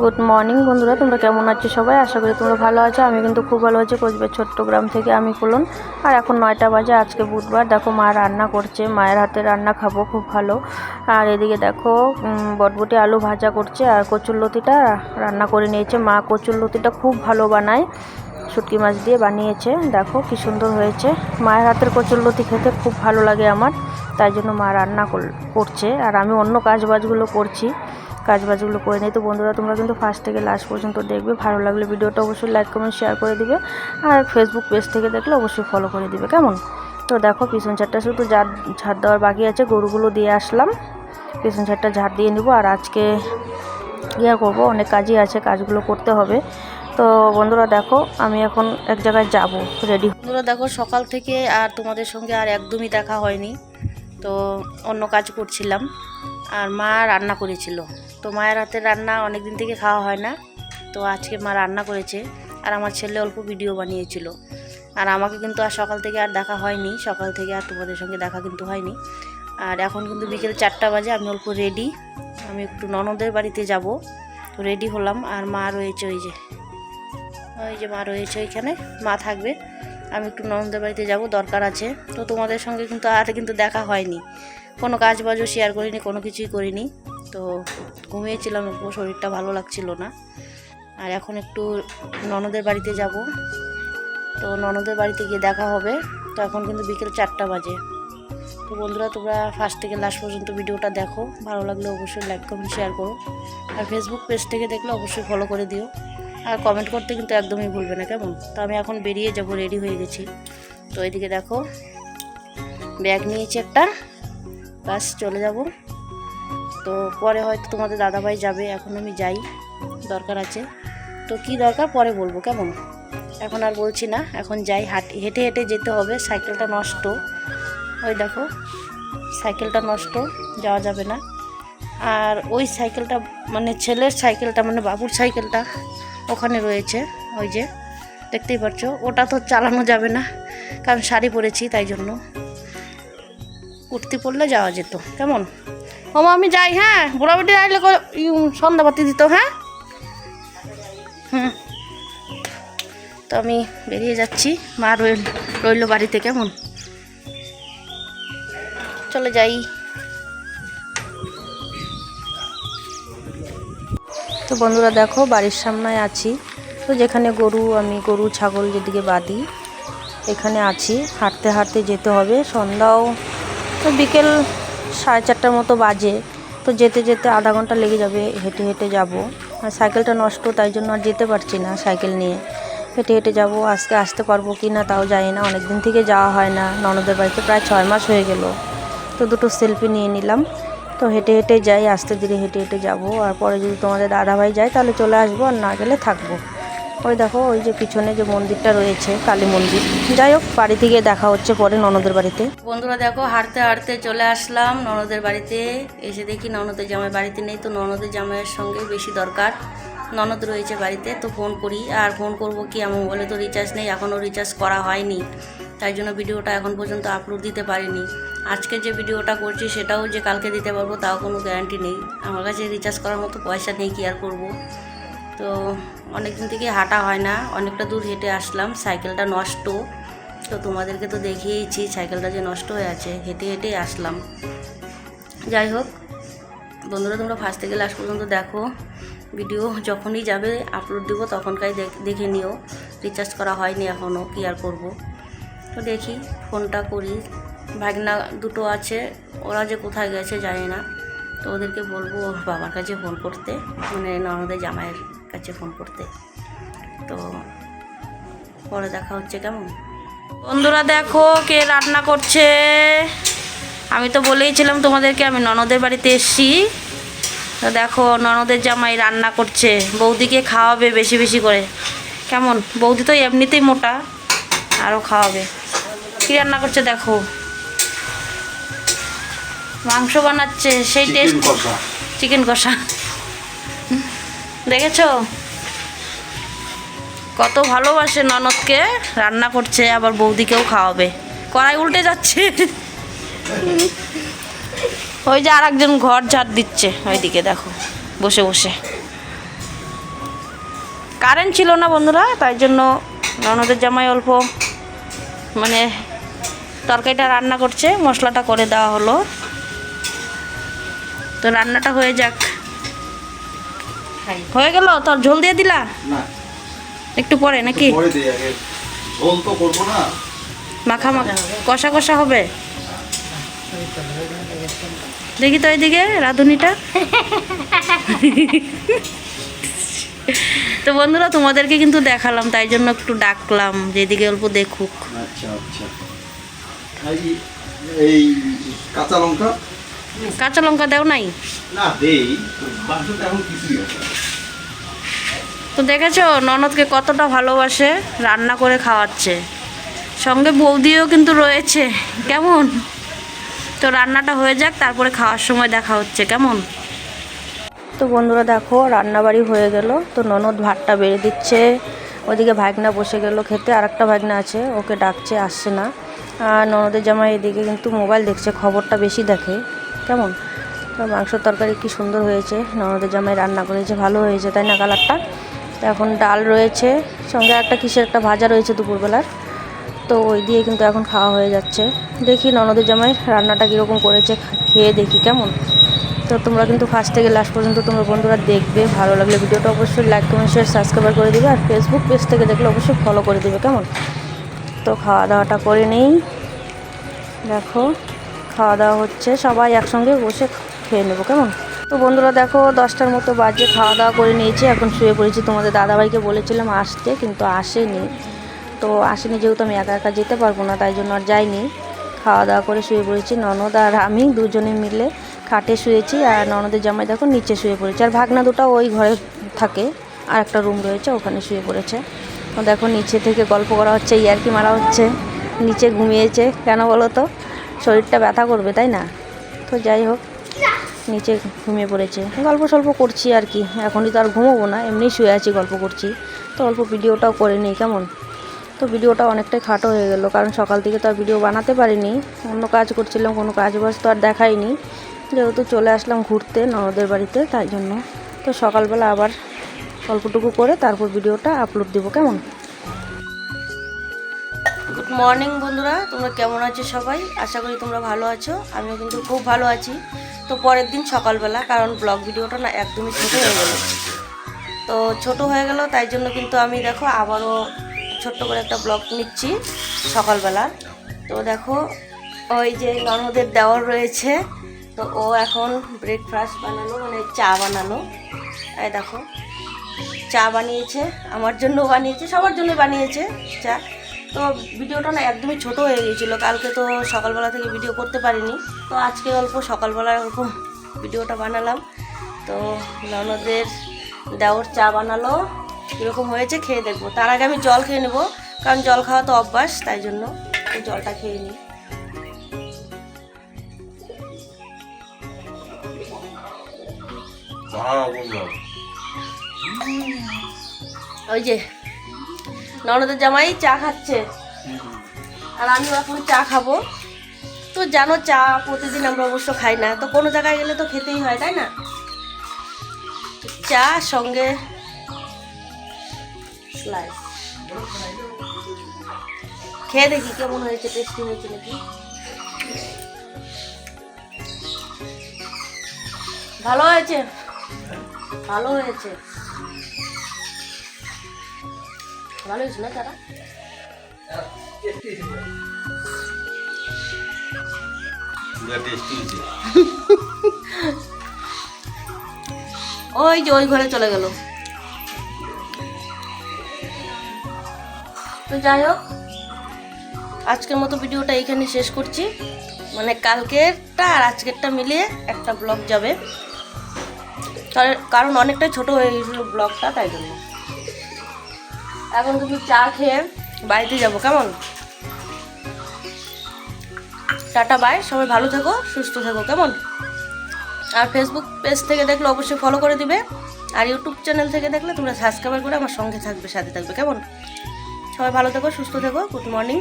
Good morning বন্ধুরা, তোমরা কেমন আছো সবাই? আশা করি তোমরা ভালো আছো। আমি কিন্তু খুব ভালো আছি। কোচবিহার চট্টগ্রাম থেকে আমি ফুলন আর এখন নয়টা বাজে, আজকে বুধবার। দেখো, মা রান্না করছে। মায়ের হাতে রান্না খাব, খুব ভালো। আর এদিকে দেখো বটবটি আলু ভাজা করছে আর কচুরলতিটা রান্না করে নিয়েছে। মা কচুরলতিটা খুব ভালো বানায়। শুটকি মাছ দিয়ে বানিয়েছে। দেখো, কি সুন্দর হয়েছে। মায়ের হাতের কচুরলতি খেতে খুব ভালো লাগে আমার। তাই জন্য মা রান্না কর- করছে। আর আমি অন্য কাজ বাজগুলো করছি। কাজ বাজগুলো করে নিই। তো বন্ধুরা, তোমরা কিন্তু ফার্স্ট থেকে লাস্ট পর্যন্ত দেখবে। ভালো লাগলে ভিডিওটা অবশ্যই লাইক কমেন্ট শেয়ার করে দিবে। আর ফেসবুক পেজ থেকে দেখলে অবশ্যই ফলো করে দিবে, কেমন? তো দেখো, পিছন চারটা শুধু ঝাড় ঝাড় দেওয়ার বাকি আছে। গরুগুলো দিয়ে আসলাম। পিছন চারটা ঝাড় দিয়ে নিব। আর আজকে ইয়ে করব, অনেক কাজই আছে, কাজগুলো করতে হবে। তো বন্ধুরা, দেখো, আমি এখন এক জায়গায় যাব রেডি বন্ধুরা, দেখো, সকাল থেকে আর তোমাদের সঙ্গে আর একদমই দেখা হয়নি। তো অন্য কাজ করছিলাম। আর মা রান্না করেছিল। তো মায়ের হাতের রান্না অনেক দিন থেকে খাওয়া হয় না। তো আজকে মা রান্না করেছে আর আমার ছেলে অল্প ভিডিও বানিয়েছিল। আর আমাকে কিন্তু আর সকাল থেকে আর দেখা হয়নি। সকাল থেকে আর তোমাদের সঙ্গে দেখা কিন্তু হয়নি। আর এখন কিন্তু বিকেল চারটা বাজে, আমি অল্প রেডি আমি একটু ননদের বাড়িতে যাব। তো রেডি হলাম। আর মা রয়েছে ওই যে ওই যে মা রয়েছে ওইখানে। মা থাকবে। আমি একটু ননদের বাড়িতে যাব, দরকার আছে। তো তোমাদের সঙ্গে কিন্তু আর কিন্তু দেখা হয়নি। কোনো কাজ বাজও শেয়ার করিনি, কোনো কিছুই করিনি। তো ঘুমিয়েছিলাম শরীরটা ভালো লাগছিল না। আর এখন একটু ননদের বাড়িতে যাব। তো ননদের বাড়িতে গিয়ে দেখা হবে। তো এখন কিন্তু বিকেল চারটা বাজে। তো বন্ধুরা, তোমরা ফার্স্ট থেকে লাস্ট পর্যন্ত ভিডিওটা দেখো। ভালো লাগলে অবশ্যই লাইক কমেন্ট শেয়ার করো। আর ফেসবুক পেজ থেকে দেখলে অবশ্যই ফলো করে দিও। আর কমেন্ট করতে কিন্তু একদমই ভুলবে না, কেমন? তো আমি এখন বেরিয়ে যাব রেডি হয়ে গেছি। তো এদিকে দেখো ব্যাগ নিয়েছি একটা। বাস চলে যাব। তো পরে হয়তো তোমাদের দাদাভাই যাবে, এখন আমি যাই, দরকার আছে। তো কি দরকার? পরে বলব, কেমন? এখন আর বলছি না, এখন যাই। হাট হেঁটে হেঁটে যেতে হবে, সাইকেলটা নষ্ট। ওই দেখো, সাইকেলটা নষ্ট, যাওয়া যাবে না। আর ওই সাইকেলটা মানে ছেলের সাইকেলটা মানে বাবুর সাইকেলটা ওখানে রয়েছে, ওই যে, দেখতেই পাচ্ছ ওটা তো চালানো যাবে না, কারণ শাড়ি পরেছি, তাই জন্য। কুর্তি পরলে যাওয়া যেত, কেমন? ও আমি যাই হ্যাঁ? বুড়াবুটি আইলে ক- ইউ, সন্ধ্যাবাতি দিত হ্যাঁ? হুম। তো আমি বেরিয়ে যাচ্ছি মা রইল রইল বাড়িতে কেমন? চলে যাই। তো বন্ধুরা দেখো বাড়ির সামনে আছি। তো যেখানে গরু আমি গরু ছাগল যেদিকে বাঁধি এখানে আছি। হাঁটতে হাঁটতে যেতে হবে। সন্ধ্যাও তো বিকেল সাড়ে চারটার মতো বাজে। তো যেতে যেতে আধা ঘণ্টা লেগে যাবে, হেঁটে হেঁটে যাব। আর সাইকেলটা নষ্ট, তাই জন্য আর যেতে পারছি না সাইকেল নিয়ে। হেঁটে হেঁটে যাব, আজকে আসতে পারব কি না তাও জানি না। অনেক দিন থেকে যাওয়া হয় না, ননদের বাড়িতে প্রায় ছয় মাস হয়ে গেল। তো দুটো সেলফি নিয়ে নিলাম। তো হেঁটে হেঁটে যাই, আস্তে ধীরে হেঁটে হেঁটে যাব। আর পরে যদি তোমাদের দাদাভাই যায়, তাহলে চলে আসব, আর না গেলে থাকব। ওই দেখো, ওই যে পিছনে যে মন্দিরটা রয়েছে, কালী মন্দির। যাই হোক, বাড়ি থেকে দেখা হচ্ছে পরে ননদের বাড়িতে। বন্ধুরা দেখো, হাঁটতে হাঁটতে চলে আসলাম ননদের বাড়িতে। এসে দেখি ননদের জামাই বাড়িতে নেই, তো ননদের জামাইয়ের সঙ্গে বেশি দরকার। ননদ রয়েছে বাড়িতে, তো ফোন করি। আর ফোন করব কি, আমার মোবাইলে তো রিচার্জ নেই, এখনও রিচার্জ করা হয়নি। তাই জন্য ভিডিওটা এখন পর্যন্ত আপলোড দিতে পারিনি। আজকে যে ভিডিওটা করছি, সেটাও যে কালকে দিতে পারব, তাও কোনো গ্যারান্টি নেই। আমার কাছে রিচার্জ করার মতো পয়সা নেই, কি আর করব? তো অনেক দিন থেকে হাঁটা হয় না, অনেকটা দূর হেঁটে আসলাম, সাইকেলটা নষ্ট। তো তোমাদেরকে তো দেখিয়েইছি, সাইকেলটা যে নষ্ট হয়ে আছে, হেঁটে হেঁটে আসলাম। যাই হোক, বন্ধুরা তোমরা ফার্স্ট থেকে লাস্ট পর্যন্ত দেখো ভিডিও যখনই যাবে আপলোড দিব তখনকাই দেখ- নিও রিচার্জ করা হয়নি এখনও কি আর করব। তো দেখি ফোনটা করি। ভাগনা দুটো আছে, ওরা যে কোথায় গেছে জানি না। তো ওদেরকে বলব, বাবার কাছে ফোন করতে মানে ননদের জামাইয়ের। কাছে ফোন করতে। তো পরে দেখা হচ্ছে কেমন? বন্ধুরা দেখো কে রান্না করছে। আমি তো বলেইছিলাম তোমাদেরকে আমি ননদের বাড়িতে এসছি। তো দেখো ননদের জামাই রান্না করছে। বৌদিকে খাওয়াবে বেশি বেশি করে। কেমন? বৌদি তো এমনিতেই মোটা আরও খাওয়াবে। কী রান্না করছে দেখো? মাংস বানাচ্ছে সেই টেস্ট চিকেন কষা। দেখেছ? কত ভালোবাসে ননদকে, রান্না করছে, আবার বৌদিকেও খাওয়াবে। কড়াই উল্টে যাচ্ছে। ওই যে আর একজন ঘর ঝাড় দিচ্ছে, ওইদিকে দেখো, বসে বসে। কারেন্ট ছিল না বন্ধুরা, তাই জন্য ননদের জামাই অল্প মানে তরকারিটা রান্না করছে, মশলাটা করে দেওয়া হলো। তো রান্নাটা হয়ে যাক। হয়ে গেল? তোর ঝোল দিয়ে দিলা? না। একটু পরে নাকি? ঝোল তো করব না। মাখা মাখা কষা কষা হবে। দেখি তো এইদিকে রাঁধুনিটা। তো বন্ধুরা তোমাদেরকে কিন্তু দেখালাম তাই জন্য একটু ডাকলাম যে এদিকে অল্প দেখুক। আচ্ছা আচ্ছা। এই কাঁচা লঙ্কা। কাঁচা লঙ্কা দেও নাই? না দেই এখন কিছুই তো দেখেছ ননদকে কতটা ভালোবাসে রান্না করে খাওয়াচ্ছে। সঙ্গে বৌদিও কিন্তু রয়েছে কেমন? তো রান্নাটা হয়ে যাক তারপরে খাওয়ার সময় দেখা হচ্ছে কেমন? তো বন্ধুরা দেখো রান্নাবাড়ি হয়ে গেল। তো ননদ ভাতটা বেড়ে দিচ্ছে। ওদিকে ভাগনা বসে গেল খেতে আর একটা ভাগনা আছে ওকে ডাকছে আসছে না। আর ননদের জামাই এদিকে কিন্তু মোবাইল দেখছে খবরটা বেশি দেখে। কেমন? তো মাংস তরকারি কি সুন্দর হয়েছে। ননদের জামাই রান্না করেছে, ভালো হয়েছে, তাই না কালারটা? তো এখন ডাল রয়েছে, সঙ্গে একটা কিসের একটা ভাজা রয়েছে দুপুরবেলার। তো ওই দিয়ে কিন্তু এখন খাওয়া হয়ে যাচ্ছে। দেখি ননদের জামাই রান্নাটা কীরকম করেছে, খেয়ে দেখি কেমন। তো তোমরা কিন্তু ফার্স্ট থেকে লাস্ট পর্যন্ত তোমরা বন্ধুরা দেখবে, ভালো লাগলে ভিডিওটা অবশ্যই লাইক কমেন্ট শেয়ার সাবস্ক্রাইব করে দিবে। আর ফেসবুক পেজ থেকে দেখলে অবশ্যই ফলো করে দিবে, কেমন? তো খাওয়া দাওয়াটা করে নেই। দেখো। খাওয়া দাওয়া হচ্ছে, সবাই একসঙ্গে বসে খেয়ে নেব, কেমন? তো বন্ধুরা দেখো, দশটার মতো বাজে, খাওয়া দাওয়া করে নিয়েছি, এখন শুয়ে পড়েছি। তোমাদের দাদাভাইকে বলেছিলাম আসতে, কিন্তু আসেনি। তো আসেনি যেহেতু আমি একা একা যেতে পারব না, তাই জন্য আর যাইনি। খাওয়া দাওয়া করে শুয়ে পড়েছি, ননদ আর আমি দুজনে মিলে খাটে শুয়েছি, আর ননদের জামাই দেখো নিচে শুয়ে পড়েছে। আর ভাগনা দুটো ওই ঘরে থাকে, আর একটা রুম রয়েছে, ওখানে শুয়ে পড়েছে। দেখো, নিচে থেকে গল্প করা হচ্ছে, ইয়ারকি মারা হচ্ছে, নিচে ঘুমিয়েছে, কেন বলো তো? শরীরটা ব্যথা করবে, তাই না? তো যাই হোক, নিচে ঘুমিয়ে পড়েছে। গল্প সল্প করছি আর কি, এখনই তো আর ঘুমোবো না, এমনি শুয়ে আছি, গল্প করছি। তো অল্প ভিডিওটাও করে নিই, কেমন? তো ভিডিওটা অনেকটাই খাটো হয়ে গেল, কারণ সকাল থেকে তো আর ভিডিও বানাতে পারিনি, অন্য কাজ করছিলাম, কোনো কাজ বাজ তো আর দেখাইনি। যেহেতু চলে আসলাম ঘুরতে, ননদের বাড়িতে, তাই জন্য। তো সকালবেলা আবার অল্পটুকু করে তারপর ভিডিওটা আপলোড দেবো, কেমন? মর্নিং বন্ধুরা। তোমরা কেমন আছো সবাই? আশা করি তোমরা ভালো আছো। আমিও কিন্তু খুব ভালো আছি। তো পরের দিন সকালবেলা, কারণ ব্লগ ভিডিওটা না একদমই ছোটো হয়ে গেল। তো ছোট হয়ে গেল, তাই জন্য কিন্তু আমি দেখো আবারও ছোট্ট করে একটা ব্লগ নিচ্ছি সকালবেলা। তো দেখো, ওই যে ননদের দেওয়ার রয়েছে। তো ও এখন ব্রেকফাস্ট বানালো মানে চা বানালো এই দেখো, চা বানিয়েছে, আমার জন্য বানিয়েছে, সবার জন্য বানিয়েছে চা। তো ভিডিওটা না একদমই ছোট হয়ে গিয়েছিল। কালকে তো সকালবেলা থেকে ভিডিও করতে পারিনি। তো আজকে অল্প সকালবেলা অল্প ভিডিওটা বানালাম। তো ননদের দেওর চা বানালো। কীরকম হয়েছে খেয়ে দেখব। তার আগে আমি জল খেয়ে নেব। কারণ জল খাওয়া তো অভ্যাস তাই জন্য জলটা খেয়ে নিই। ওই যে ননদের জামাই চা খাচ্ছে। আর আমি এখন চা খাব। তো জানো, চা প্রতিদিন আমরা অবশ্য খাই না। তো কোনো জায়গায় গেলে তো খেতেই হয়, তাই না? চা সঙ্গে খেয়ে দেখি কেমন হয়েছে টেস্টি হয়েছে নাকি? ভালো হয়েছে? ভালো হয়েছে। ভালো হয়েছে না তারা ওই যে ওই ঘরে চলে গেল। তো যাই হোক আজকের মতো ভিডিওটা এইখানে শেষ করছি। মানে কালকেরটা আর আজকেরটা মিলিয়ে একটা ব্লগ যাবে। কারণ অনেকটাই ছোট হয়ে গেছিল ব্লগটা তাই জন্য। এখন কিন্তু চা খেয়ে বাড়িতে যাব, কেমন? টাটা বাই সবাই ভালো থেকো, সুস্থ থেকো, কেমন? আর ফেসবুক পেজ থেকে দেখলে অবশ্যই ফলো করে দিবে। আর ইউটিউব চ্যানেল থেকে দেখলে তোমরা সাবস্ক্রাইব করে আমার সঙ্গে থাকবে, সাথে থাকবে, কেমন? সবাই ভালো থেকো, সুস্থ থেকো গুড মর্নিং